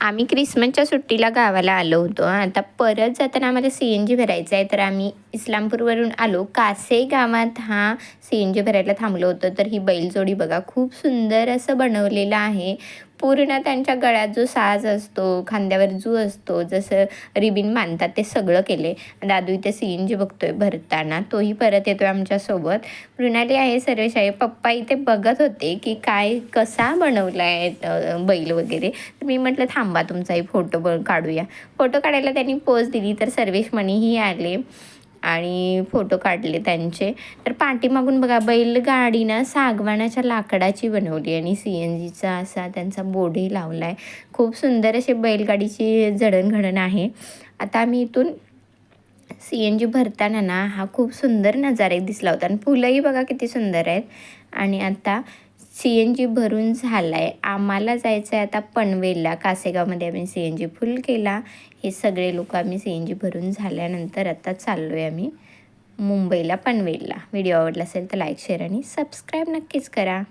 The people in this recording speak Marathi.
आम्ही क्रिसमसच्या सुट्टीला गावाला आलो होतो. आता परत जाताना आम्हाला सी एन जी भरायचं आहे. तर आम्ही इस्लामपूरवरून आलो. कासे गावात हा सी एन जी भरायला थांबलो होतो. तर ही बैलजोडी बघा खूप सुंदर असं बनवलेलं आहे. पूर्ण त्यांच्या गळ्यात जो साज असतो खांद्यावर जू असतो जसं रिबिन बांधतात ते सगळं केले दादू इथे सी एन जी बघतोय भरताना तोही परत येतोय आमच्यासोबत. मृणाली आहे सर्वेश आहे पप्पा इथे बघत होते की काय कसा बनवला आहे बैल वगैरे. तर मी म्हटलं थांबा तुमचाही फोटो ब काढूया. फोटो काढायला त्यांनी पोज दिली तर सर्वेश मणीही आले. आणि फोटो काढले त्यांचे. तर पाठीमागून बघा बैलगाडी ना सागवानाच्या लाकडाची बनवली आणि सी एन जीचा असा त्यांचा बोर्डही लावला आहे खूप सुंदर असे बैलगाडीची जडणघडण आहे. आता आम्ही इथून सी एन जी भरताना ना हा खूप सुंदर नजारा एक दिसला होता. आणि फुलंही बघा किती सुंदर आहेत. आणि आता सी एन जी भरून झाला आहे आम्हाला जायचं आहे आता पनवेलला. कासेगावमध्ये आम्ही सी एन जी फुल केला. हे सगळे लोक आम्ही सी एन जी भरून झाल्यानंतर आता चाललो आहे आम्ही मुंबईला पनवेलला. व्हिडिओ आवडला असेल तर लाईक शेअर आणि सबस्क्राईब नक्कीच करा.